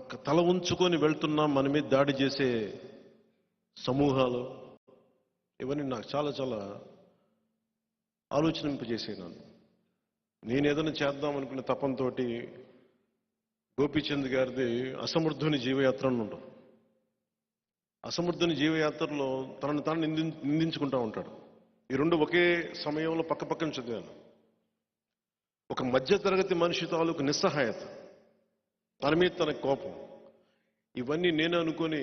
తల ఉంచుకొని వెళ్తున్నాం మన మీద దాడి చేసే సమూహాలు. ఇవన్నీ నాకు చాలా చాలా ఆలోచనింపజేసే నన్ను. నేను ఏదైనా చేద్దాం అనుకునే తపంతో గోపీచంద్ గారిది అసమర్థుని జీవయాత్ర అని ఉండదు అసమర్థుని జీవయాత్రలో తనను తాను నింది నిందించుకుంటా ఉంటాడు. ఈ రెండు ఒకే సమయంలో పక్క పక్కన చదివాను. ఒక మధ్యతరగతి మనిషి తాలూకు నిస్సహాయత. తన మీద తన కోపం. ఇవన్నీ నేను అనుకొని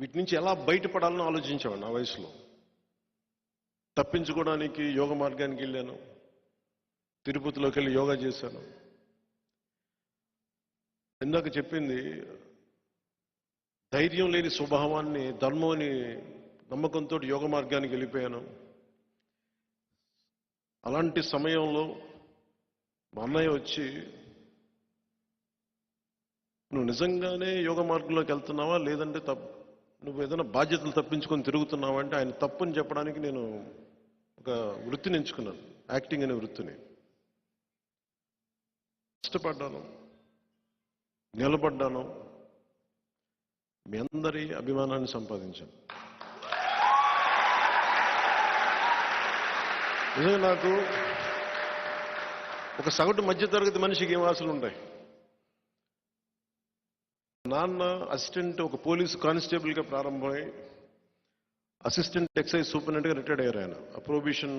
వీటి నుంచి ఎలా బయటపడాలని ఆలోచించాను నా వయసులో. తప్పించుకోవడానికి యోగ మార్గానికి వెళ్ళాను. తిరుపతిలోకి వెళ్ళి యోగా చేశాను. ఇందాక చెప్పింది ధైర్యం లేని స్వభావాన్ని ధర్మాన్ని నమ్మకంతో యోగ మార్గానికి వెళ్ళిపోయాను. అలాంటి సమయంలో మా అన్నయ్య వచ్చి నువ్వు నిజంగానే యోగ మార్గంలోకి వెళ్తున్నావా? లేదంటే తప్ నువ్వు ఏదైనా బాధ్యతలు తప్పించుకొని తిరుగుతున్నావా అంటే ఆయన తప్పుని చెప్పడానికి నేను ఒక వృత్తిని ఎంచుకున్నాను. యాక్టింగ్ అనే వృత్తిని. కష్టపడ్డాను నిలబడ్డాను. మీ అందరి అభిమానాన్ని సంపాదించాను. నిజంగా నాకు ఒక సగటు మధ్యతరగతి మనిషికి ఏం ఆశలు ఉంటాయి నాన్న అసిస్టెంట్ ఒక పోలీస్ కానిస్టేబుల్గా ప్రారంభమై అసిస్టెంట్ ఎక్సైజ్ సూపరింటెండెంట్గా రిటైర్డ్ అయ్యారు ఆయన. ఆ ప్రొబిషన్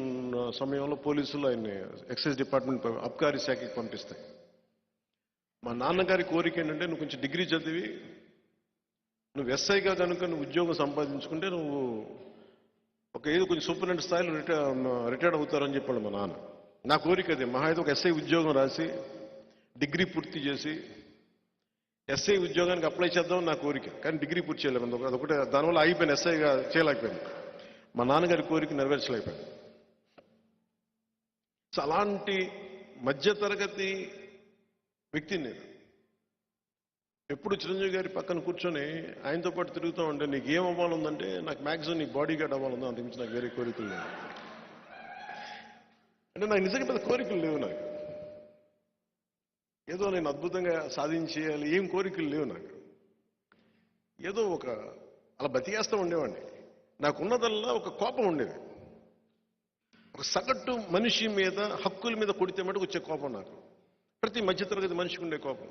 సమయంలో పోలీసులు ఆయన్ని ఎక్సైజ్ డిపార్ట్మెంట్ అబ్కారీ శాఖకి పంపిస్తాయి. మా నాన్నగారి కోరిక ఏంటంటే నువ్వు కొంచెం డిగ్రీ చదివి నువ్వు ఎస్ఐగా కనుక నువ్వు ఉద్యోగం సంపాదించుకుంటే నువ్వు ఒక ఏదో కొంచెం సూపరింటెండెంట్ స్థాయిలో రిటైర్ రిటైర్డ్ అవుతారని చెప్పాడు మా నాన్న. నా కోరిక అదే. మహా అయితే ఒక ఎస్ఐ ఉద్యోగం రాసి డిగ్రీ పూర్తి చేసి ఎస్ఐ ఉద్యోగానికి అప్లై చేద్దాం నా కోరిక. కానీ డిగ్రీ పూర్తి చేయలేము అదొకటి. దానివల్ల అయిపోయాను ఎస్ఐగా చేయలేకపోయాను మా నాన్నగారి కోరిక నెరవేర్చలేకపోయాను సో అలాంటి మధ్యతరగతి వ్యక్తిని నేను ఎప్పుడు చిరంజీవి గారి పక్కన కూర్చొని ఆయనతో పాటు తిరుగుతూ ఉంటే నీకు ఏం అవ్వాలందంటే నాకు మ్యాక్సిమం నీకు బాడీ గార్డ్ అవ్వాలందో అంతమించి నాకు వేరే కోరికలు లేవు. అంటే నాకు నిజంగా పెద్ద కోరికలు లేవు నాకు. ఏదో నేను అద్భుతంగా సాధించేయాలి ఏం కోరికలు లేవు నాకు. ఏదో ఒక అలా బతికేస్తూ ఉండేవాడిని. నాకున్నదల్లా ఒక కోపం ఉండేది. ఒక సగటు మనిషి మీద హక్కుల మీద కొడితే మటుకు వచ్చే కోపం నాకు. ప్రతి మధ్యతరగతి మనిషికి ఉండే కోపం.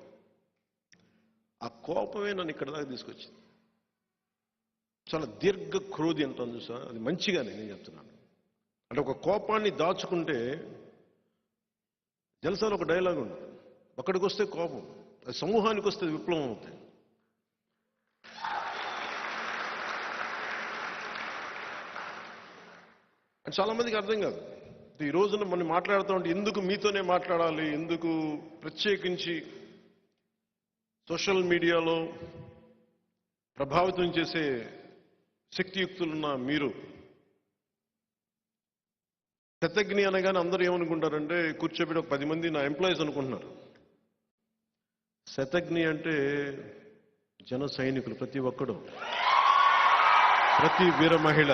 ఆ కోపమే నన్ను ఇక్కడ దాకా తీసుకొచ్చింది. చాలా దీర్ఘ క్రోధి అంటాను చూసా? అది మంచిగానే నేను చెప్తున్నాను. అంటే ఒక కోపాన్ని దాచుకుంటే జలసాలో ఒక డైలాగ్ ఉంది. ఒక్కడికి వస్తే కోపం అది సమూహానికి వస్తే విప్లవం అవుతాయి అని చాలా మందికి అర్థం కాదు. ఈ రోజున మనం మాట్లాడుతూ ఉంటే ఎందుకు మీతోనే మాట్లాడాలి ఎందుకు ప్రత్యేకించి సోషల్ మీడియాలో ప్రభావితం చేసే శక్తియుక్తులున్న మీరు? శతజ్ఞి అనగానే అందరూ ఏమనుకుంటారంటే కూర్చోబెట్టి ఒక పది మంది నా ఎంప్లాయీస్ అనుకుంటున్నారు. శతజ్ఞి అంటే జన సైనికులు ప్రతి ఒక్కడు. ప్రతి వీర మహిళ.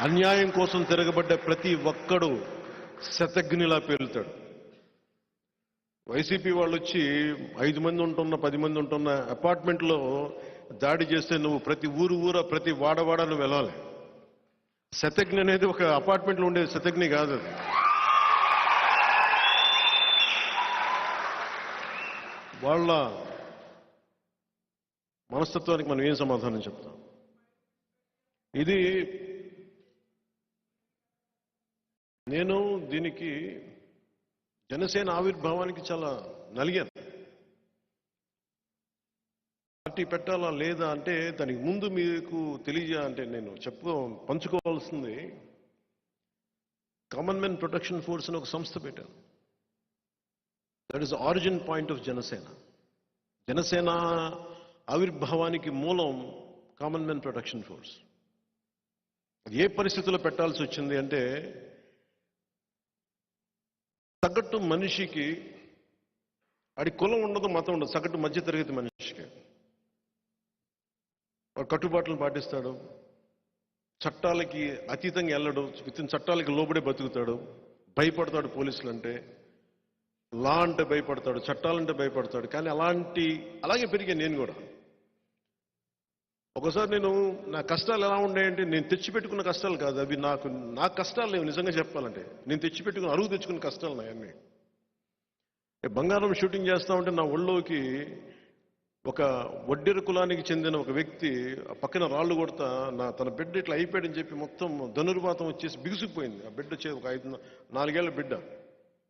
అన్యాయం కోసం తిరగబడ్డ ప్రతి ఒక్కడు శతజ్ఞిలా పేలుతాడు. వైసీపీ వాళ్ళు వచ్చి ఐదు మంది ఉంటున్న పది మంది ఉంటున్న అపార్ట్మెంట్లో దాడి చేస్తే నువ్వు ప్రతి ఊరు ఊర ప్రతి వాడవాడ నువ్వు వెళ్ళాలి. శతజ్ఞ అనేది ఒక అపార్ట్మెంట్లో ఉండే శతజ్ఞి కాదు అది. వాళ్ళ మనస్తత్వానికి మనం ఏం సమాధానం చెప్తాం? ఇది నేను దీనికి జనసేన ఆవిర్భావానికి చాలా నలిగాను. పార్టీ పెట్టాలా లేదా అంటే దానికి ముందు మీకు తెలియజే అంటే నేను చెప్పు పంచుకోవాల్సింది కామన్ మెన్ ప్రొటెక్షన్ ఫోర్స్ అని ఒక సంస్థ పెట్టాను that is origin point of Janasena Janasena ఆవిర్భావానికి మూలం కామన్ మెన్ ప్రొటెక్షన్ ఫోర్స్ అది ఏ పరిస్థితుల్లో పెట్టాల్సి వచ్చింది అంటే సగటు మనిషికి ఆడి కులం ఉండదు మతం ఉండదు సగటు మధ్యతరగతి మనిషికి. వాడు కట్టుబాట్లను పాటిస్తాడు చట్టాలకి అతీతంగా వెళ్ళడు వితిన్ చట్టాలకి లోబడే బతుకుతాడు భయపడతాడు పోలీసులు అంటే లా అంటే భయపడతాడు చట్టాలంటే భయపడతాడు కానీ అలాంటి అలాగే పెరిగాను నేను కూడా. ఒకసారి నేను నా కష్టాలు ఎలా ఉన్నాయంటే నేను తెచ్చిపెట్టుకున్న కష్టాలు కాదు అవి నాకు నా కష్టాలు లేవు నిజంగా చెప్పాలంటే. నేను తెచ్చిపెట్టుకున్న అరువు తెచ్చుకున్న కష్టాలు నాయన్ని బంగారం షూటింగ్ చేస్తా ఉంటే నా ఒళ్ళోకి ఒక వడ్డెర కులానికి చెందిన ఒక వ్యక్తి పక్కన రాళ్ళు కొడతా నా తన బిడ్డ ఇట్లా అయిపోయాడని చెప్పి మొత్తం ధనుర్వాతం వచ్చేసి బిగుసుకుపోయింది. ఆ బిడ్డ వచ్చేది ఒక ఐదు నాలుగేళ్ళ బిడ్డ.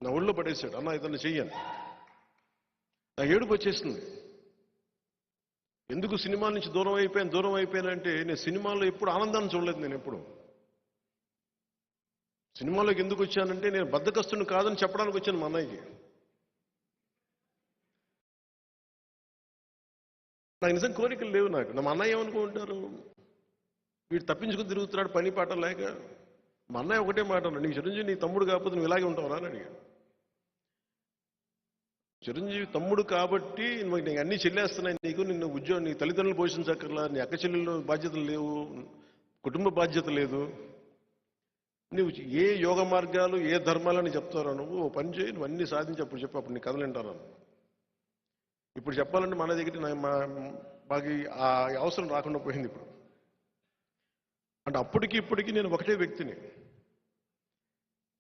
నా ఒళ్ళో పడేసాడు అన్న ఇతను చెయ్యను నా ఏడుపు వచ్చేసింది. ఎందుకు సినిమాల నుంచి దూరం అయిపోయాను దూరం అయిపోయానంటే నేను సినిమాల్లో ఎప్పుడు ఆనందాన్ని చూడలేదు నేను ఎప్పుడు. సినిమాలోకి ఎందుకు వచ్చానంటే నేను బద్దకస్తుని కాదని చెప్పడానికి వచ్చాను మా అన్నయ్యకి. నాకు నిజం కోరికలు లేవు నాకు. నా అన్నయ్య ఏమనుకుంటారు? వీడు తప్పించుకుని తిరుగుతున్నాడు పని పాట లేక. మా అన్నయ్య ఒకటే మాట నీకు చిరంజీవి నీ తమ్ముడు కాకపోతే నువ్వు ఇలాగే ఉంటావు అని అడిగాడు. చిరంజీవి తమ్ముడు కాబట్టి నీకు అన్ని చెల్లేస్తున్నాయి నీకు నిన్ను ఉద్యోగం నీ తల్లిదండ్రులు పోషించక్కర్లా నీ అక్క చెల్లెళ్ళు బాధ్యతలు లేవు కుటుంబ బాధ్యత లేదు. నువ్వు ఏ యోగ మార్గాలు ఏ ధర్మాలని చెప్తారో నువ్వు ఓ పని చేయి నువ్వు అన్ని సాధించి అప్పుడు చెప్పు అప్పుడు నీ కథలు వింటాను ఇప్పుడు చెప్పాలంటే మన దగ్గర మా మాకు ఆ అవసరం రాకుండా పోయింది ఇప్పుడు. అంటే అప్పటికి ఇప్పటికి నేను ఒకటే వ్యక్తిని.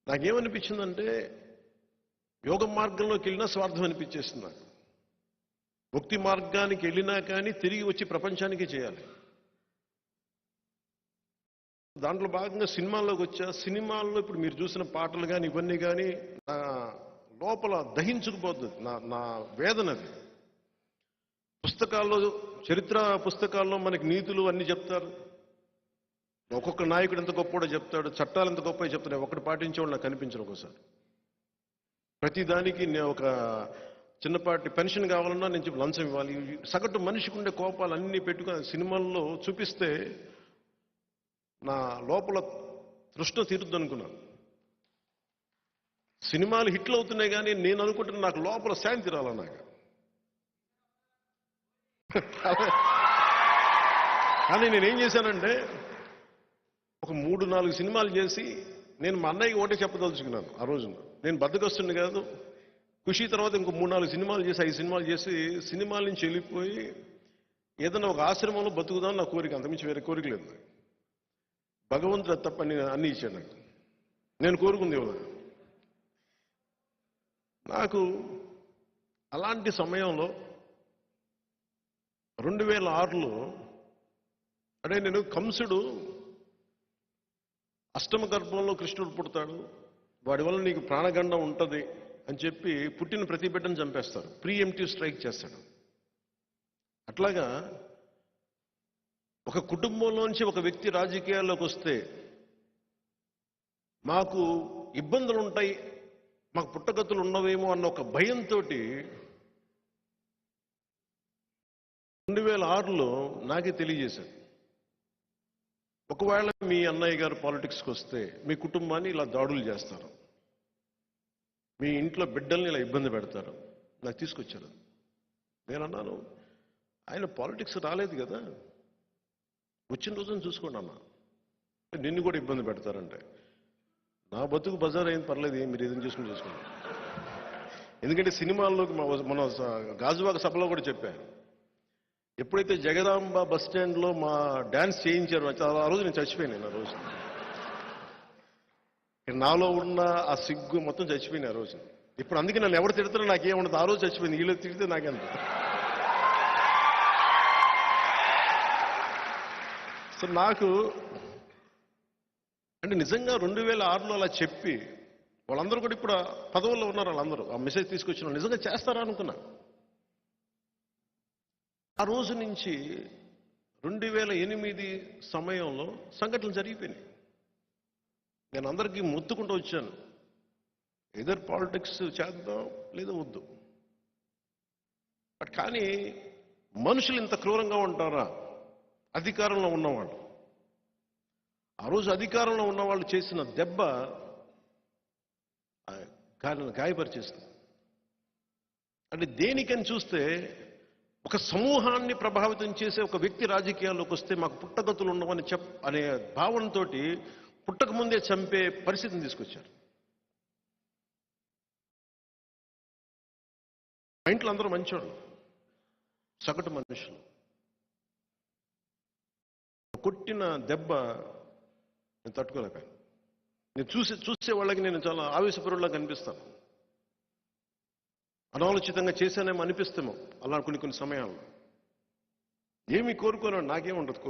నాకేమనిపించిందంటే యోగ మార్గంలోకి వెళ్ళినా స్వార్థం అనిపించేస్తుంది నాకు. భక్తి మార్గానికి వెళ్ళినా కానీ తిరిగి వచ్చి ప్రపంచానికి చేయాలి. దాంట్లో భాగంగా సినిమాల్లోకి వచ్చా సినిమాల్లో ఇప్పుడు మీరు చూసిన పాటలు కానీ ఇవన్నీ కానీ నా లోపల దహించుకుపోతుంది నా నా వేదన అది. పుస్తకాల్లో చరిత్ర పుస్తకాల్లో మనకి నీతులు అన్ని చెప్తారు. ఒక్కొక్క నాయకుడు ఎంత గొప్పడో చెప్తాడు చట్టాలు ఎంత గొప్ప చెప్తాడు ఒకటి పాటించేవాడు నాకు కనిపించరు ఒకసారి ప్రతిదానికి నేను ఒక చిన్నపాటి పెన్షన్ కావాలన్నా నేను చెప్పి లంచం ఇవ్వాలి. సగటు మనిషికి ఉండే కోపాలు అన్ని పెట్టుకుని సినిమాల్లో చూపిస్తే నా లోపల తృష్ణ తీరుద్దు అనుకున్నాను సినిమాలు హిట్లు అవుతున్నాయి కానీ నేను అనుకుంటున్న నాకు లోపల శాంతి రాల నాకు. కానీ నేనేం చేశానంటే ఒక మూడు నాలుగు సినిమాలు చేసి నేను మా అన్నయ్యకి ఒకటే చెప్పదలుచుకున్నాను ఆ రోజున. నేను బద్దకొస్తుండే కాదు. ఖుషి తర్వాత ఇంకో మూడు నాలుగు సినిమాలు చేసి ఐదు సినిమాలు చేసి సినిమాల నుంచి వెళ్ళిపోయి ఏదైనా ఒక ఆశ్రమంలో బతుకుదాం నా కోరిక అంతమించి వేరే కోరిక లేదు. భగవంతుడు తప్ప నేను అన్ని ఇచ్చాను నాకు. నేను కోరుకుంది ఇవ్వదు నాకు అలాంటి సమయంలో రెండు వేల ఆరులో అంటే నేను కంసుడు అష్టమ గర్భంలో కృష్ణుడు పుడతాడు. వాడి వల్ల నీకు ప్రాణగండం ఉంటుంది అని చెప్పి పుట్టిన ప్రతి బిడ్డను చంపేస్తారు. ప్రీఎంటివ్ స్ట్రైక్ చేస్తాడు. అట్లాగా ఒక కుటుంబంలోంచి ఒక వ్యక్తి రాజకీయాల్లోకి వస్తే మాకు ఇబ్బందులు ఉంటాయి మాకు పుట్టగతులు ఉన్నవేమో అన్న ఒక భయంతో రెండు వేల ఆరులో నాకే తెలియజేశాడు. ఒకవేళ మీ అన్నయ్య గారు పాలిటిక్స్కి వస్తే మీ కుటుంబాన్ని ఇలా దాడులు చేస్తారు. మీ ఇంట్లో బిడ్డల్ని ఇలా ఇబ్బంది పెడతారు. నాకు తీసుకొచ్చారు. నేను అన్నాను ఆయన పాలిటిక్స్ రాలేదు కదా. వచ్చిన రోజున చూసుకోండి అన్న నిన్ను కూడా ఇబ్బంది పెడతారంటే. నా బతుకు బజార్ అయింది పర్లేదు మీరు ఏదైనా చూసుకుని చూసుకోండి. ఎందుకంటే సినిమాల్లోకి మన స- గాజువాక సభలో కూడా చెప్పాను. ఎప్పుడైతే జగదాంబ బస్ స్టాండ్లో మా డాన్స్ చేయించారు ఆ రోజు నేను చచ్చిపోయాను ఆ రోజు. నాలో ఉన్న ఆ సిగ్గు మొత్తం చచ్చిపోయింది ఆ రోజు. ఇప్పుడు అందుకే నన్ను ఎవరు తిడతారో నాకేముండదు. ఆ రోజు చచ్చిపోయింది వీళ్ళు తిడితే నాకెంత సో నాకు అంటే నిజంగా రెండు వేల ఆరులో అలా చెప్పి వాళ్ళందరూ కూడా ఇప్పుడు ఆ పదవుల్లో ఉన్నారు వాళ్ళందరూ. ఆ మెసేజ్ తీసుకొచ్చిన నిజంగా చేస్తారా అనుకున్నా. ఆ రోజు నుంచి రెండు వేల ఎనిమిది సమయంలో సంఘటనలు జరిగిపోయినాయి. నేను అందరికీ మొత్తుకుంటూ వచ్చాను. ఎదర్ పాలిటిక్స్ చేద్దాం లేదా వద్దు. బట్ కానీ మనుషులు ఇంత క్రూరంగా ఉంటారా? అధికారంలో ఉన్నవాళ్ళు. ఆ రోజు అధికారంలో ఉన్నవాళ్ళు చేసిన దెబ్బ గాయపరిచేస్తుంది. అంటే దేనికని చూస్తే ఒక సమూహాన్ని ప్రభావితం చేసే ఒక వ్యక్తి రాజకీయాల్లోకి వస్తే మాకు పుట్టగతులు ఉండవని చెప్ అనే భావనతో పుట్టక ముందే చంపే పరిస్థితిని తీసుకొచ్చారు. మా ఇంట్లో అందరూ మంచివాళ్ళు సగటు మనుషులు. కొట్టిన దెబ్బ నేను తట్టుకోలేక నేను చూసే చూసే వాళ్ళకి నేను చాలా ఆవేశపరులా కనిపిస్తాను. అనాలోచితంగా చేశానేమో అనిపిస్తామో అలా కొన్ని కొన్ని సమయాల్లో. ఏమి కోరుకోను నాకేం ఉండదు.